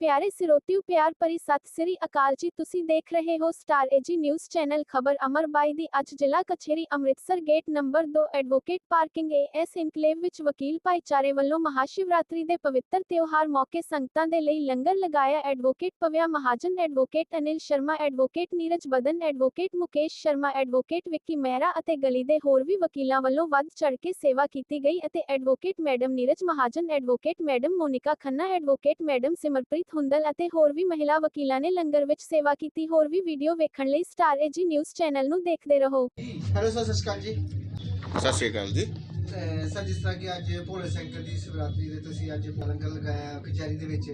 ਪਿਆਰੇ ਸਿਰੋਤਿਓ ਪਿਆਰ ਭਰੀ ਸਤਿ ਸ੍ਰੀ ਅਕਾਲ ਜੀ। ਤੁਸੀਂ ਦੇਖ ਰਹੇ ਹੋ ਸਟਾਰ ਏਜੀ ਨਿਊਜ਼ ਚੈਨਲ, ਖਬਰ ਅਮਰਬਾਈ ਦੀ। ਅੱਜ ਜ਼ਿਲ੍ਹਾ ਕਚਹਿਰੀ Amritsar gate number 2 advocate parking AS enclave ਵਿੱਚ ਵਕੀਲ ਭਾਈਚਾਰੇ ਵੱਲੋਂ ਮਹਾਸ਼ਿਵਰਾਤਰੀ ਦੇ ਪਵਿੱਤਰ ਤਿਉਹਾਰ ਮੌਕੇ ਸੰਗਤਾਂ ਦੇ ਲਈ ਲੰਗਰ ਲਗਾਇਆ। Advocate Pavya Mahajan, advocate Anil Sharma, advocate Neeraj Badan, advocate Mukesh Sharma, advocate Vicky Mehra ਅਤੇ ਗਲੀ ਦੇ ਹੋਰ ਵੀ ਵਕੀਲਾਂ ਵੱਲੋਂ ਵੱਧ ਚੜ ਕੇ ਸੇਵਾ ਕੀਤੀ ਗਈ ਅਤੇ advocate madam Neeraj Mahajan, advocate madam Monika Khanna, advocate madam Simarpreet Hundal ਅਤੇ ਹੋਰ ਵੀ ਮਹਿਲਾ ਵਕੀਲਾਂ ਨੇ ਲੰਗਰ ਵਿੱਚ ਸੇਵਾ ਕੀਤੀ। ਹੋਰ ਵੀ ਵੀਡੀਓ ਵੇਖਣ ਲਈ ਸਟਾਰ ਏਜੀ ਨਿਊਜ਼ ਚੈਨਲ ਨੂੰ ਦੇਖਦੇ ਰਹੋ। ਹੈਲੋ ਸਰ ਸਤਿ ਸ਼੍ਰੀ ਅਕਾਲ ਜੀ। ਸਤਿ ਸ਼੍ਰੀ ਅਕਾਲ ਜੀ। ਸਰ ਜਿਸ ਤਰ੍ਹਾਂ ਕਿ ਅੱਜ ਭੋਲੇ ਸੰਕਟ ਦੀ ਸ਼ਿਵਰਾਤਰੀ ਦੇ ਤੁਸੀਂ ਅੱਜ ਲੰਗਰ ਲਗਾਇਆ ਕਚਹਿਰੀ ਦੇ ਵਿੱਚ।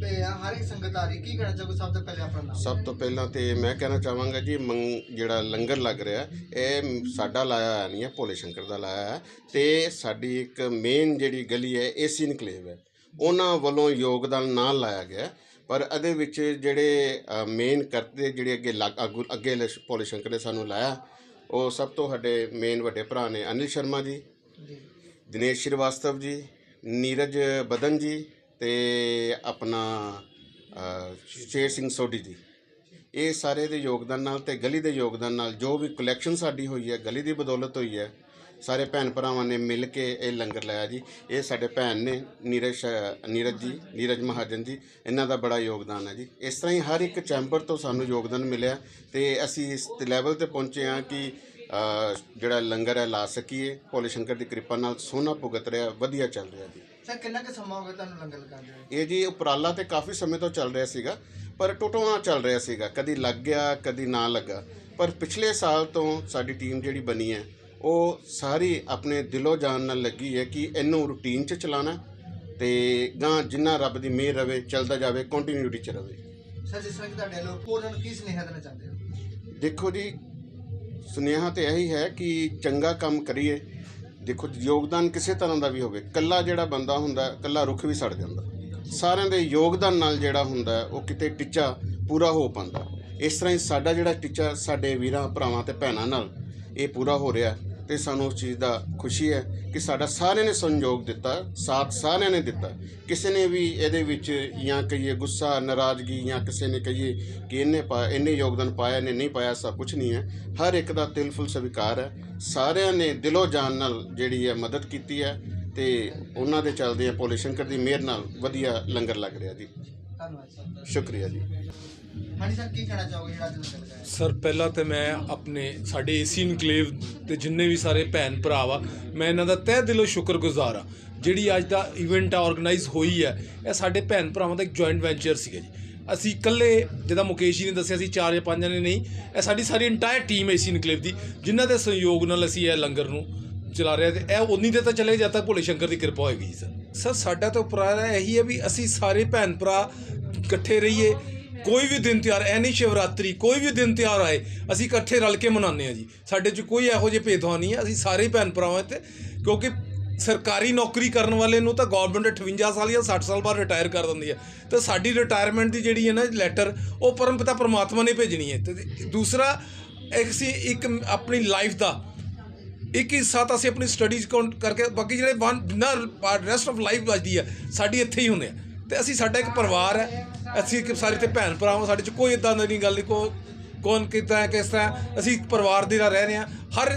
ਤੇ ਹਰ ਇੱਕ ਸੰਗਤ ਆ ਰਹੀ ਕੀ ਕਹਿਣਾ ਚਾਹੋਗੇ? ਸਭ ਤੋਂ ਪਹਿਲੇ ਆਪਣਾ ਨਾਮ। ਸਭ ਤੋਂ ਪਹਿਲਾਂ ਤੇ ਮੈਂ ਕਹਿਣਾ ਚਾਹਾਂਗਾ ਜੀ ਮੰਗ ਜਿਹੜਾ ਲੰਗਰ ਲੱਗ ਰਿਹਾ ਇਹ ਸਾਡਾ ਲਾਇਆ ਹੋਇਆ ਨਹੀਂ ਹੈ ਭੋਲੇ ਸ਼ੰਕਰ ਦਾ ਲਾਇਆ ਹੈ। ਤੇ ਸਾਡੀ ਇੱਕ ਮੇਨ ਜਿਹੜੀ ਗਲੀ ਹੈ ਏਸੀ ਇਨਕਲੇਵ ਹੈ। ਉਹਨਾਂ ਵੱਲੋਂ ਯੋਗਦਾਨ ਨਾ ਲਾਇਆ ਗਿਆ ਪਰ ਇਹਦੇ ਵਿੱਚ ਜਿਹੜੇ ਮੇਨ ਕਰਤੇ ਜਿਹੜੇ ਅੱਗੇ ਅੱਗੇ ਭੋਲੇ ਸ਼ੰਕਰ ਨੇ ਸਾਨੂੰ ਲਾਇਆ ਉਹ ਸਭ ਤੋਂ ਸਾਡੇ ਮੇਨ ਵੱਡੇ ਭਰਾ ਨੇ ਅਨਿਲ ਸ਼ਰਮਾ ਜੀ ਦਿਨੇਸ਼ ਸ਼੍ਰੀਵਾਸਤਵ ਜੀ ਨੀਰਜ ਬਦਨ ਜੀ ਤੇ ਆਪਣਾ ਸ਼ੇਰ ਸਿੰਘ ਸੋਢੀ ਜੀ। ਇਹ ਸਾਰੇ ਦੇ ਯੋਗਦਾਨ ਨਾਲ ਤੇ ਗਲੀ ਦੇ ਯੋਗਦਾਨ ਨਾਲ ਜੋ ਵੀ ਕਲੈਕਸ਼ਨ ਸਾਡੀ ਹੋਈ ਹੈ ਗਲੀ ਦੀ ਬਦੌਲਤ ਹੋਈ ਹੈ ਸਾਰੇ ਭੈਣ ਭਰਾਵਾਂ ਨੇ ਮਿਲ ਕੇ ਇਹ ਲੰਗਰ ਲਾਇਆ ਜੀ। ਇਹ ਸਾਡੇ ਭੈਣ ਨੇ ਨੀਰਜ ਨੀਰਜ ਜੀ ਨੀਰਜ ਮਹਾਜਨ ਜੀ ਇਹਨਾਂ ਦਾ ਬੜਾ ਯੋਗਦਾਨ ਹੈ ਜੀ। ਇਸ ਤਰ੍ਹਾਂ ਹੀ ਹਰ ਇੱਕ ਚੈਂਬਰ ਤੋਂ ਸਾਨੂੰ ਯੋਗਦਾਨ ਮਿਲਿਆ ਤੇ ਅਸੀਂ ਇਸ ਲੈਵਲ ਤੇ ਪਹੁੰਚੇ ਹਾਂ ਕਿ ਜਿਹੜਾ ਲੰਗਰ ਹੈ ਲਾ ਸਕੀਏ। ਭੋਲੇ ਸ਼ੰਕਰ ਦੀ ਕਿਰਪਾ ਨਾਲ ਸੋਹਣਾ ਭੁਗਤ ਰਿਹਾ ਵਧੀਆ ਚੱਲ ਰਿਹਾ ਜੀ। ਸਰ ਕਿੰਨਾ ਕੁ ਸਮਾਂ ਹੋ ਗਿਆ ਤੁਹਾਨੂੰ ਲੰਗਰ ਲਗਾਉਂਦੇ ਹੋਏ? ਇਹ ਜੀ ਉਪਰਾਲਾ ਤੇ ਕਾਫੀ ਸਮੇਂ ਤੋਂ ਚੱਲ ਰਿਹਾ ਸੀਗਾ ਪਰ ਟੁੱਟਵਾਂ ਚੱਲ ਰਿਹਾ ਸੀਗਾ। ਕਦੀ ਲੱਗ ਗਿਆ ਕਦੀ ਨਾ ਲੱਗਾ। ਪਰ ਪਿਛਲੇ ਸਾਲ ਤੋਂ ਸਾਡੀ ਟੀਮ ਜਿਹੜੀ ਬਣੀ ਹੈ ਉਹ ਸਾਰੀ ਆਪਣੇ ਦਿਲੋਂ ਜਾਨ ਨਾਲ ਲੱਗੀ ਹੈ ਕਿ ਇਹਨੂੰ ਰੂਟੀਨ 'ਚ ਚਲਾਣਾ ਤੇ ਗਾਂ ਜਿੰਨਾ ਰੱਬ ਦੀ ਮਿਹਰ ਰਵੇ ਚੱਲਦਾ ਜਾਵੇ ਕੰਟੀਨਿਊਟੀ 'ਚ ਰਵੇ। ਸਰ ਜਿਸ ਤਰ੍ਹਾਂ ਕਿ ਤੁਹਾਡੇ ਲੋਕ ਉਹਨਾਂ ਨੂੰ ਕੀ ਸੁਨੇਹਾ ਦੇਣਾ ਚਾਹੁੰਦੇ ਹੋ? ਦੇਖੋ ਜੀ ਸੁਨੇਹਾ ਤੇ ਇਹੀ ਹੈ ਕਿ ਚੰਗਾ ਕੰਮ ਕਰੀਏ। ਦੇਖੋ ਯੋਗਦਾਨ ਕਿਸੇ ਤਰ੍ਹਾਂ ਦਾ ਵੀ ਹੋਵੇ ਕੱਲਾ ਜਿਹੜਾ ਬੰਦਾ ਹੁੰਦਾ ਕੱਲਾ ਰੁੱਖ ਵੀ ਸੜ ਜਾਂਦਾ। ਸਾਰਿਆਂ ਦੇ ਯੋਗਦਾਨ ਨਾਲ ਜਿਹੜਾ ਹੁੰਦਾ ਉਹ ਕਿਤੇ ਟਿੱਚਾ ਪੂਰਾ ਹੋ ਪਾਉਂਦਾ। ਇਸ ਤਰ੍ਹਾਂ ਹੀ ਸਾਡਾ ਜਿਹੜਾ ਟਿੱਚਾ ਸਾਡੇ ਵੀਰਾਂ ਭਰਾਵਾਂ ਤੇ ਭੈਣਾਂ ਨਾਲ ਇਹ ਪੂਰਾ ਹੋ ਰਿਹਾ ਤੇ ਸਾਨੂੰ ਉਸ ਚੀਜ਼ ਦਾ ਖੁਸ਼ੀ ਹੈ ਕਿ ਸਾਡਾ ਸਾਰਿਆਂ ਨੇ ਸੰਯੋਗ ਦਿੱਤਾ, ਸਾਥ ਸਾਰਿਆਂ ਨੇ ਦਿੱਤਾ। ਕਿਸੇ ਨੇ ਵੀ ਇਹਦੇ ਵਿੱਚ ਜਾਂ ਕਹੀਏ ਗੁੱਸਾ, ਨਾਰਾਜ਼ਗੀ ਜਾਂ ਕਿਸੇ ਨੇ ਕਹੀਏ ਕਿ ਇਹਨੇ ਪਾ, ਇਹਨੇ ਯੋਗਦਾਨ ਪਾਇਆ ਇਹਨੇ ਨਹੀਂ ਪਾਇਆ, ਸਭ ਕੁਝ ਨਹੀਂ ਹੈ। ਹਰ ਇੱਕ ਦਾ ਦਿਲ ਫੁੱਲ ਸਵੀਕਾਰ ਹੈ। ਸਾਰਿਆਂ ਨੇ ਦਿਲੋਂ ਜਾਨ ਨਾਲ ਜਿਹੜੀ ਹੈ ਮਦਦ ਕੀਤੀ ਹੈ ਤੇ ਉਹਨਾਂ ਦੇ ਚੱਲਦੇ ਆ ਭੋਲੇ ਸ਼ੰਕਰ ਦੀ ਮਿਹਰ ਨਾਲ ਵਧੀਆ ਲੰਗਰ ਲੱਗ ਰਿਹਾ ਜੀ। ਧੰਨਵਾਦ ਸਰ। ਸ਼ੁਕਰੀਆ ਜੀ। ਹਾਂਜੀ ਸਰ ਕੀ ਕਹਿਣਾ ਚਾਹੋਗੇ ਜਿਹੜਾ ਅੱਜ ਲਗਾਇਆ ਸਰ ਪਹਿਲਾਂ ਤੇ ਮੈਂ ਆਪਣੇ ਸਾਡੇ ਏਸੀ ਇਨਕਲੇਵ ਤੇ ਜਿੰਨੇ ਵੀ ਸਾਰੇ ਭੈਣ ਭਰਾ ਵਾ ਮੈਂ ਇਹਨਾਂ ਦਾ ਤਹਿ ਦਿਲੋਂ ਸ਼ੁਕਰਗੁਜ਼ਾਰ ਆ ਜਿਹੜੀ ਅੱਜ ਦਾ ਇਵੈਂਟ ਆਰਗੇਨਾਈਜ਼ ਹੋਈ ਹੈ ਇਹ ਸਾਡੇ ਭੈਣ ਭਰਾਵਾਂ ਦਾ ਇੱਕ ਜੁਆਇੰਟ ਵੈਂਚਰ ਸੀਗਾ ਜੀ। ਅਸੀਂ ਇਕੱਲੇ ਜਿਹਦਾ ਮੁਕੇਸ਼ ਜੀ ਨੇ ਦੱਸਿਆ ਸੀ ਚਾਰ ਜਾਂ ਪੰਜ ਜਣੇ ਨਹੀਂ ਇਹ ਸਾਡੀ ਸਾਰੀ ਇੰਟਾਇਰ ਟੀਮ ਏਸੀ ਇਨਕਲੇਵ ਦੀ ਜਿਨ੍ਹਾਂ ਦੇ ਸਹਿਯੋਗ ਨਾਲ ਅਸੀਂ ਇਹ ਲੰਗਰ ਨੂੰ ਚਲਾ ਰਿਹਾ ਤੇ ਇਹ ਉਨੀ ਦੇ ਤਾਂ ਚਲੇ ਜਦ ਭੋਲੇ ਸ਼ੰਕਰ ਦੀ ਕਿਰਪਾ ਹੋਏਗੀ ਜੀ, ਸਰ। ਸਰ, ਸਾਡਾ ਤਾਂ ਉਪਰਾਲਾ ਇਹੀ ਹੈ ਵੀ ਅਸੀਂ ਸਾਰੇ ਭੈਣ ਭਰਾ ਇਕੱਠੇ ਰਹੀਏ। ਕੋਈ ਵੀ ਦਿਨ ਤਿਉਹਾਰ ਐ ਨਹੀਂ ਸ਼ਿਵਰਾਤਰੀ, ਕੋਈ ਵੀ ਦਿਨ ਤਿਉਹਾਰ ਆਏ, ਅਸੀਂ ਇਕੱਠੇ ਰਲ ਕੇ ਮਨਾਉਂਦੇ ਆ ਜੀ। ਸਾਡੇ 'ਚ ਕੋਈ ਇਹੋ ਜਿਹੇ ਭੇਦਭਾਵ ਨਹੀਂ ਹੈ, ਅਸੀਂ ਸਾਰੇ ਭੈਣ ਭਰਾਵਾਂ ਤੇ ਕਿਉਂਕਿ ਸਰਕਾਰੀ ਨੌਕਰੀ ਕਰਨ ਵਾਲੇ ਨੂੰ ਤਾਂ ਗਵਰਨਮੈਂਟ 58 ਸਾਲ ਜਾਂ 60 ਸਾਲ ਬਾਅਦ ਰਿਟਾਇਰ ਕਰ ਦਿੰਦੀ ਹੈ। ਤਾਂ ਸਾਡੀ ਰਿਟਾਇਰਮੈਂਟ ਦੀ ਜਿਹੜੀ ਹੈ ਨਾ ਲੈਟਰ ਉਹ ਪਰਮਪਿਤਾ ਪ੍ਰਮਾਤਮਾ ਨੇ ਭੇਜਣੀ ਹੈ। ਤੇ ਦੂਸਰਾ ਅਸੀਂ ਇੱਕ ਆਪਣੀ ਲਾਈਫ ਦਾ ਇੱਕ ਹਿੱਸਾ ਤਾਂ ਅਸੀਂ ਆਪਣੀ ਸਟੱਡੀਜ਼ ਕਾਊਂਟ ਕਰਕੇ ਬਾਕੀ ਜਿਹੜੇ ਵਨ ਨਾ ਰੈਸਟ ਆਫ ਲਾਈਫ ਵੱਜਦੀ ਹੈ ਸਾਡੀ ਇੱਥੇ ਹੀ ਹੁੰਦੇ ਆ। ਤੇ ਅਸੀਂ ਸਾਡਾ ਇੱਕ ਪਰਿਵਾਰ ਹੈ ਅਸੀਂ ਇੱਕ ਸਾਰੇ ਤੇ ਭੈਣ ਭਰਾ ਹਾਂ ਸਾਡੇ ਚ ਕੋਈ ਇਦਾਂ ਦੀ ਨਹੀਂ ਗੱਲ ਨਹੀਂ ਕੋ ਕੌਣ ਕਿੱਦਾਂ ਹੈ ਕਿਸ ਤਰ੍ਹਾਂ ਅਸੀਂ ਇੱਕ ਪਰਿਵਾਰ ਦੇ ਨਾਲ ਰਹਿ ਰਹੇ ਹਾਂ ਹਰ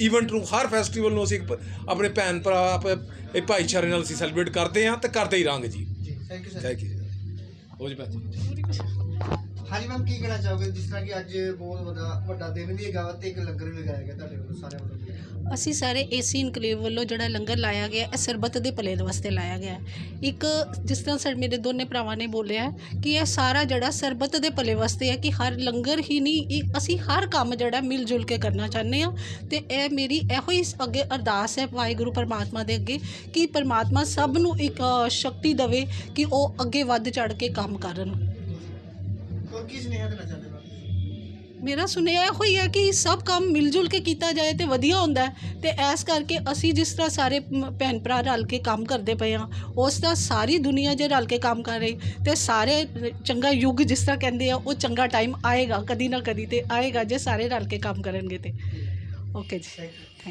ਇਵੈਂਟ ਨੂੰ ਹਰ ਫੈਸਟੀਵਲ ਨੂੰ ਅਸੀਂ ਆਪਣੇ ਭੈਣ ਭਰਾ ਆਪਣੇ ਇਹ ਭਾਈਚਾਰੇ ਨਾਲ ਅਸੀਂ ਸੈਲੀਬ੍ਰੇਟ ਕਰਦੇ ਹਾਂ ਤੇ ਕਰਦੇ ਹੀ ਰਹਾਂਗੇ ਜੀ। ਜੀ thank you sir thank you ਹੋ ਜੀ ਭੈਣ ਜੀ। ਹਾਂਜੀ ਮੈਮ ਕੀ ਕਹਿਣਾ ਚਾਹੋਗੇ? ਜਿਸ ਤਰ੍ਹਾਂ ਕਿ ਅੱਜ ਬਹੁਤ ਵੱਡਾ ਵੱਡਾ ਦਿਨ ਵੀ ਹੈਗਾ ਤੇ ਇੱਕ ਲੰਗਰ ਵੀ ਲਗਾਇਆ ਗਿਆ ਤੁਹਾਡੇ ਵੱਲੋਂ ਸਾਰਿਆਂ ਵੱਲੋਂ। ਅਸੀਂ ਸਾਰੇ ਏਸੀ ਇਨਕਲੇਵ ਵੱਲੋਂ ਜਿਹੜਾ ਲੰਗਰ ਲਾਇਆ ਗਿਆ, ਇਹ ਸਰਬੱਤ ਦੇ ਭਲੇ ਵਾਸਤੇ ਲਾਇਆ ਗਿਆ। ਇੱਕ ਜਿਸ ਤਰ੍ਹਾਂ ਸਾਡੇ ਮੇਰੇ ਦੋਨੇ ਭਰਾਵਾਂ ਨੇ ਬੋਲਿਆ ਕਿ ਇਹ ਸਾਰਾ ਜਿਹੜਾ ਸਰਬੱਤ ਦੇ ਭਲੇ ਵਾਸਤੇ ਹੈ ਕਿ ਹਰ ਲੰਗਰ ਹੀ ਨਹੀਂ ਅਸੀਂ ਹਰ ਕੰਮ ਜਿਹੜਾ ਮਿਲ ਜੁਲ ਕੇ ਕਰਨਾ ਚਾਹੁੰਦੇ ਹਾਂ। ਤੇ ਇਹ ਮੇਰੀ ਇਹੋ ਹੀ ਅੱਗੇ ਅਰਦਾਸ ਹੈ ਵਾਹਿਗੁਰੂ ਪਰਮਾਤਮਾ ਦੇ ਅੱਗੇ ਕਿ ਪਰਮਾਤਮਾ ਸਭ ਨੂੰ ਇੱਕ ਸ਼ਕਤੀ ਦੇਵੇ ਕਿ ਉਹ ਅੱਗੇ ਵੱਧ ਚੜ ਕੇ ਕੰਮ ਕਰਨ। ਹੋਰ ਕੀ ਸੁਨੇਹਾ ਦੇਣਾ ਚਾਹੁੰਦੇ ਮੇਰਾ ਸੁਨੇਹਾ ਇਹੋ ਹੀ ਹੈ ਕਿ ਸਭ ਕੰਮ ਮਿਲ ਜੁਲ ਕੇ ਕੀਤਾ ਜਾਏ ਤੇ ਵਧੀਆ ਹੁੰਦਾ ਹੈ। ਤੇ ਐਸ ਕਰਕੇ ਅਸੀਂ ਜਿਸ ਤਰ੍ਹਾਂ ਸਾਰੇ ਭੈਣ ਭਰਾ ਰਲ ਕੇ ਕੰਮ ਕਰਦੇ ਪਏ ਹਾਂ, ਉਸ ਦਾ ਸਾਰੀ ਦੁਨੀਆ ਜੇ ਰਲ ਕੇ ਕੰਮ ਕਰ ਰਹੀ, ਤੇ ਸਾਰੇ ਚੰਗਾ ਯੁੱਗ ਜਿਸ ਤਰ੍ਹਾਂ ਕਹਿੰਦੇ ਆ, ਉਹ ਚੰਗਾ ਟਾਈਮ ਆਏਗਾ, ਕਦੀ ਨਾ ਕਦੀ ਤੇ ਆਏਗਾ ਜੇ ਸਾਰੇ ਰਲ ਕੇ ਕੰਮ ਕਰਨਗੇ ਤੇ। ਓਕੇ ਜੀ। Thank you